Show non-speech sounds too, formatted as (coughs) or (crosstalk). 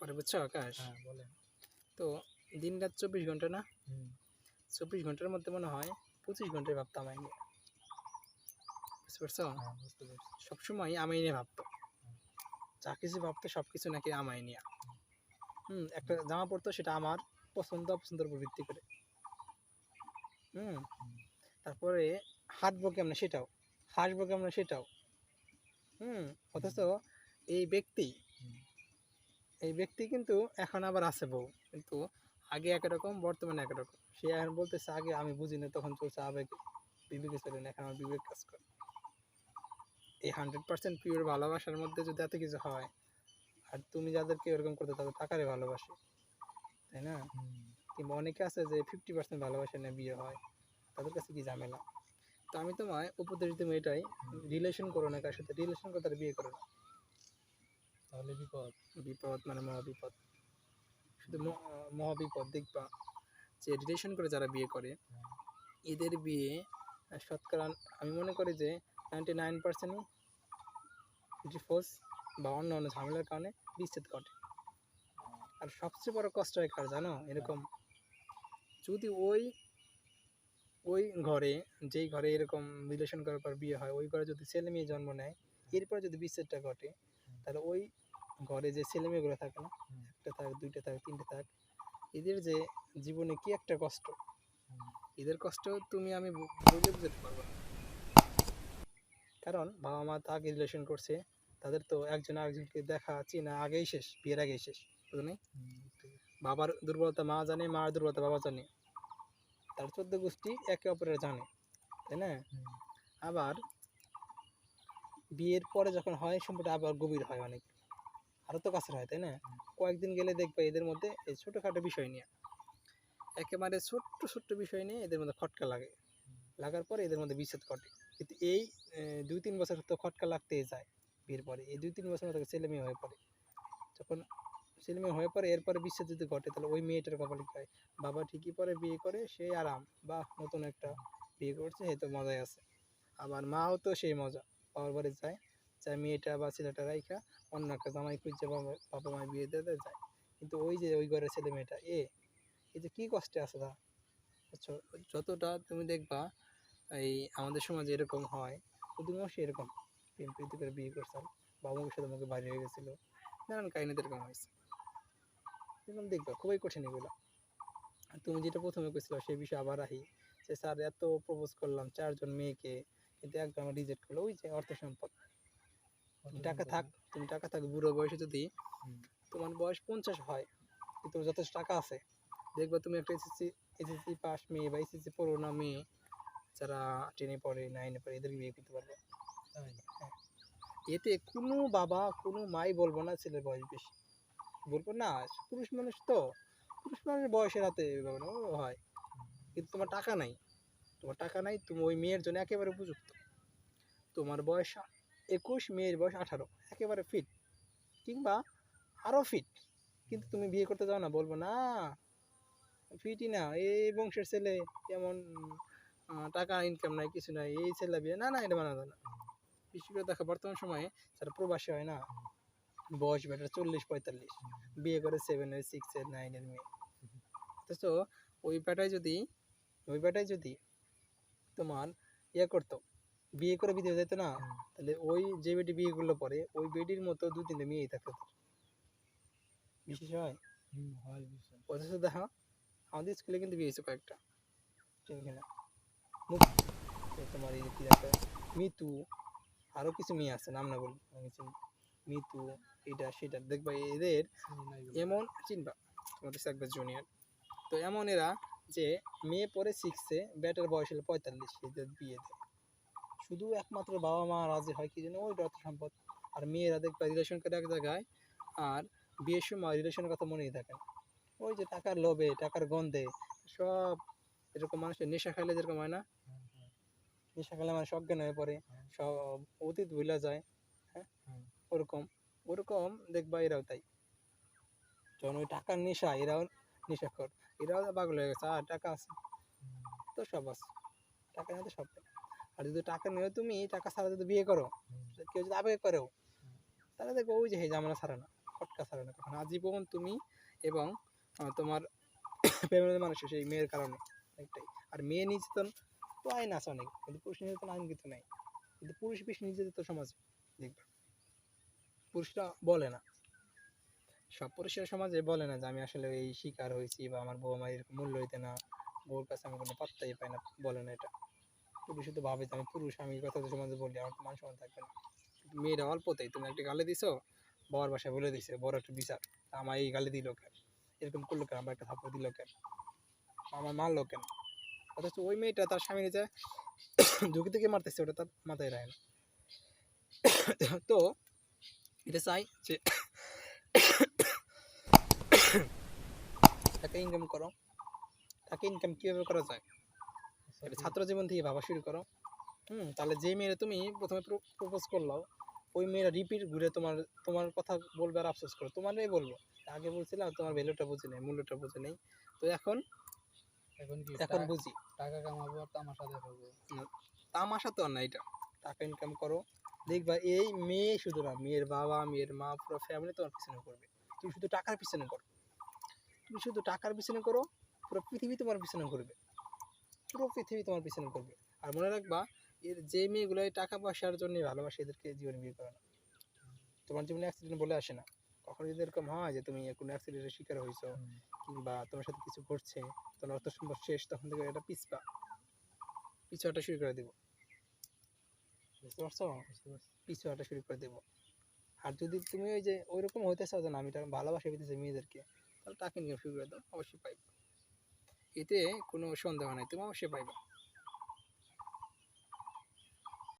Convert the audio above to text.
পরে বুঝছ? আকাশ। হ্যাঁ বলেন। তো দিন রাত চব্বিশ ঘণ্টা না? চব্বিশ ঘণ্টার মধ্যে মনে হয় পঁচিশ ঘন্টায় ভাবতাম আমি। বুঝতে পারছ? হ্যাঁ সবসময় আমাই নিয়ে ভাবতো। যা কিছু ভাবতো সব কিছু নাকি আমায় নিয়ে। হুম। একটা জামা পরতো সেটা আমার পছন্দ অপছন্দের উপর ভিত্তি করে। হুম। তারপরে হাঁটবো কেমন সেটাও? হাসবো কেমন সেটাও? হুম অথচ এই ব্যক্তি। এই ব্যক্তি কিন্তু এখন আবার আছে বউ। কিন্তু আগে একরকম বর্তমানে একরকম সে এখন বলতেছে আগে আমি বুঝি না তখন চলছে আবেগে। বিবেকে চলে না এখন আমার বিবেক কাজ করে। এই হান্ড্রেড পার্সেন্ট পিওর ভালোবাসার মধ্যে যদি এত কিছু হয় আর তুমি যাদেরকে এরকম করতে তাদের টাকারে ভালোবাসে। তাই না? কিংবা অনেকে আছে যে ফিফটি পার্সেন্ট ভালোবাসা নিয়ে বিয়ে হয় তাদের কাছে কি ঝামেলা? তো আমি তোমায় উপদেশ দিব এটাই রিলেশন করো না কার সাথে রিলেশন করে তার বিয়ে করো না। তাহলে বিপদ। বিপদ মানে মহাবিপদ। শুধু মহাবিপদ দেখবা যে রিলেশন করে যারা বিয়ে করে হ্যাঁ। এদের বিয়ে শতকরা আমি মনে করি যে নাইনটি নাইন পার্সেন্টই ডিফোর্স বা অন্য অন্য ঝামেলার কারণে বিচ্ছেদ ঘটে। আর সবচেয়ে বড় কষ্ট হয় কার জানো? এরকম যদি ওই ওই ঘরে যেই ঘরে এরকম রিলেশন করার পর বিয়ে হয় ওই ঘরে যদি ছেলে মেয়ে জন্ম নেয় এরপর যদি বিচ্ছেদটা ঘটে তাহলে ওই ঘরে যে ছেলে মেয়েগুলো থাকে না একটা থাক দুইটা থাক তিনটে থাক এদের যে জীবনে কি একটা কষ্ট। এদের কষ্ট তুমি আমি বুঝে বুঝতে পারব না। কারণ বাবা মা তো আগে রিলেশন করছে তাদের তো একজন আরেকজনকে দেখা চেনা আগেই শেষ বিয়ের আগেই শেষ বুঝলি। বাবার দুর্বলতা মা জানে মার দুর্বলতা বাবা জানে। তার চোদ্দ গোষ্ঠী একে অপরের জানে তাই না? আবার বিয়ের পরে যখন হয় সম্পর্কটা আবার গভীর হয় অনেক। আরও তো কাছের হয় তাই না? কয়েকদিন গেলে দেখবে এদের মধ্যে এই ছোটোখাটো বিষয় নিয়ে। একেবারে ছোট্ট ছোট্ট বিষয় নিয়ে এদের মধ্যে খটকা লাগে। লাগার পরে এদের মধ্যে বিচ্ছেদ ঘটে। কিন্তু এই দুই তিন বছর তো খটকা লাগতেই যায় বিয়ের পরে। এই দুই তিন বছর মধ্যে ছেলে মেয়ে হয়ে পড়ে। যখন ছেলে মেয়ে হয়ে পরে এরপরে বিচ্ছেদ যদি ঘটে তাহলে ওই মেয়েটার কপালে হয়? বাবা ঠিকই পরে বিয়ে করে সে আরাম। বা নতুন একটা বিয়ে করছে সে তো মজাই আছে। আবার মাও তো সেই মজা। বাবার বাড়ি যায়। যায় মেয়েটা বা ছেলেটা রাইখা, অন্য একটা জামাই খুঁজছে বাবা মায় বিয়ে দিতে যায়। কিন্তু ওই যে ওই ঘরের ছেলে মেয়েটা, এ এই যে কী কষ্টে আছে তা যতটা তুমি দেখবা, এই আমাদের সমাজে এরকম হয় অধিকাংশ এরকম প্রেম প্রীতি করে বিয়ে করছেন বাবা মার সাথে মুখে বাইরে হয়ে গেছিল। নানান কাহিনীতে এরকম হয়েছে। এরকম দেখবা, খুবই কঠিন এগুলো। তুমি যেটা প্রথমে কইছিল, সেই বিষয়ে আবার আহি, যে স্যার এত প্রপোজ করলাম চারজন মেয়েকে, কিন্তু একদম রিজেক্ট করল, ওই যে অর্থ সম্পদ। তুমি টাকা থাক তুমি টাকা থাক বুড়ো বয়সে যদি তোমার বয়স পঞ্চাশ হয় তোমার যথেষ্ট টাকা আছে। দেখবে তুমি একটা এসএসসি এসএসসি পাস মেয়ে বা এসএসসি পড়ো না মেয়ে যারা টেনে পড়ে নাইনে পড়ে এদের বিয়ে করতে পারবে। এতে কোনো বাবা কোনো মাই বলব না ছেলের বয়স বেশি। বলব না পুরুষ মানুষ তো পুরুষ মানুষের বয়সের হাতে হয়। কিন্তু তোমার টাকা নাই। তোমার টাকা নাই তুমি ওই মেয়ের জন্য একেবারে উপযুক্ত। তোমার বয়স একুশ মেয়ের বয়স আঠারো, একেবারে ফিট কিংবা আরও ফিট কিন্তু তুমি বিয়ে করতে যাও না, বলব না ফিটই না, এই বংশের ছেলে কেমন টাকা ইনকাম নাই, কিছু নাই, এই ছেলে বিয়ে, না না, এটা মানা যায় না। বিশেষ করে দেখো, বর্তমান সময়ে যারা প্রবাসী হয় না, বয়স বেটার চল্লিশ, পঁয়তাল্লিশ, বিয়ে করে সেভেনের সিক্সের নাইনের মেয়ে। অথচ ওই বেটায় যদি, ওই বেটায় যদি তোমার ইয়ে করতো বিয়ে করে বিদেশ যেত না তাহলে ওই যে বেটি বিয়ে করল পরে ওই বেটির মতো দু তিনটে মেয়েই থাকতো বিশেষ হয়? অথচ দেখা আমাদের স্কুলে কিন্তু বিয়ে হয়েছে কয়েকটা। মুখ তোমার এই কি একটা মিতু আরও কিছু মেয়ে আছে নাম না বলি আমি চিনি মিতু এটা সেটা দেখবা এদের। এমন চিনবা তোমাদের একবার জুনিয়র। তো এমন এরা যে মেয়ে পরে সিক্সে ব্যাটার বয়স হলো পঁয়তাল্লিশ এদের বিয়ে দেয় শুধু একমাত্র বাবা মা রাজি হয় কি জন্য ওই অর্থ সম্পদ। আর মেয়েরা দেখবে রিলেশন করে এক জায়গায় আর বিয়ের সময় রিলেশনের কথা মনেই থাকে ওই যে টাকার লোভে, টাকার গন্ধে সব এরকম মানুষের নেশা খাইলে যেরকম হয় না? নেশা খেলে মানুষ অজ্ঞান হয়ে পড়ে। সব অতীত ভুলা যায় হ্যাঁ? ওরকম ওরকম দেখবা এরাও তাই। যখন ওই টাকার নেশা, এরাও নেশাখর, এরাও পাগল হয়ে গেছে, আর টাকা আছে। তো সব আছে। টাকা নিয়ে তো সব। আর যদি টাকা নিয়ে তুমি টাকা ছাড়া যদি বিয়ে করো কেউ যদি আবেগ করেও তাহলে দেখব ওই যে হে জামানা ছাড়া না খটকা ছাড়ে না। কখন আজীবন তুমি এবং তোমার ফ্যামিলির মানুষ সেই মেয়ের কারণে একটাই। আর মেয়ে নির্যাতন তো আইন আছে অনেক কিন্তু পুরুষ নির্যাতন আইন কিন্তু নাই। কিন্তু পুরুষ বেশি নির্যাতিত সমাজ দেখবে। পুরুষরা বলে না। সব পুরুষের সমাজে বলে না যে আমি আসলে এই শিকার হয়েছি বা আমার বউ আমার এরকম মূল্য হইতে না বউর কাছে আমি কোনো পাত্তাই পাই না বলে না এটা। পুরুষ তো ভাবে যে আমি পুরুষ, আমি কথা তো সমাজে বলি, আমার মান সম্মান থাকবে না। মেয়েরা অল্পতেই, তুমি একটা গালে দিছো বাবার বাসায় বলে দিছে, বড় একটা বিচার আমার এই গালে দিল কেন? এরকম করল কেন? আমার একটা থাপ্পড় দিল কেন? আমার মারলো কেন? অথচ ওই মেয়েটা তার স্বামী নিজে ঝুঁকি থেকে মারতেছে, ওটা তার মাথায় রাখে না। তো এটা চাই যে (coughs) টাকা ইনকাম করো। টাকা ইনকাম কীভাবে করা যায়? এটা ছাত্র জীবন থেকে ভাবা শুরু করো। হুম তাহলে যে মেয়েরা তুমি প্রথমে প্রপোজ করল ওই মেয়েরা রিপিট ঘুরে তোমার তোমার কথা বলবে আর আফসোস করো। তোমারই বলব। আগে বলছিলাম তোমার ভ্যালুটা বুঝি নেই মূল্যটা বুঝি নেই। তো এখন এখন কি এখন বুঝি। টাকা কামাবো আর তামাশা দেখাবো? তামাশা তো আর না এটা। টাকা ইনকাম করো। দেখবা এই মেয়ে শুধু না মেয়ের বাবা মেয়ের মা পুরো ফ্যামিলি তোমার পিছনে করবে। তুমি শুধু টাকার পিছনে করো। তুমি শুধু টাকার পিছনে করো পুরো পৃথিবী তোমার পিছনে করবে পুরো পৃথিবী তোমার পিছনে করবে। আর মনে রাখবা এর যে মেয়েগুলো টাকা পয়সার জন্য ভালোবাসে এদেরকে জীবনে বিয়ে করে না। তোমার জীবনে অ্যাক্সিডেন্ট বলে আসে না। কখনো যদি এরকম হয় যে তুমি কোনো অ্যাক্সিডেন্টের শিকার হয়েছো কিংবা তোমার সাথে কিছু ঘটছে তোমার অর্থ সম্পদ শেষ তখন থেকে এটা পিছপা। পিছু হাঁটা শুরু করে দেবো। বুঝতে পারছ? পিছু হাঁটা শুরু করে দেবো। আর যদি তুমি ওই যে ওই রকম হইতে চাও যে না আমি ভালোবাসা পেতেছি মেয়েদেরকে তাহলে টাকা নিয়ে শুরু করে দাও। অবশ্যই পাইবে। এতে কোনো সন্দেহ নাই তুমি অবশ্যই পাইবা।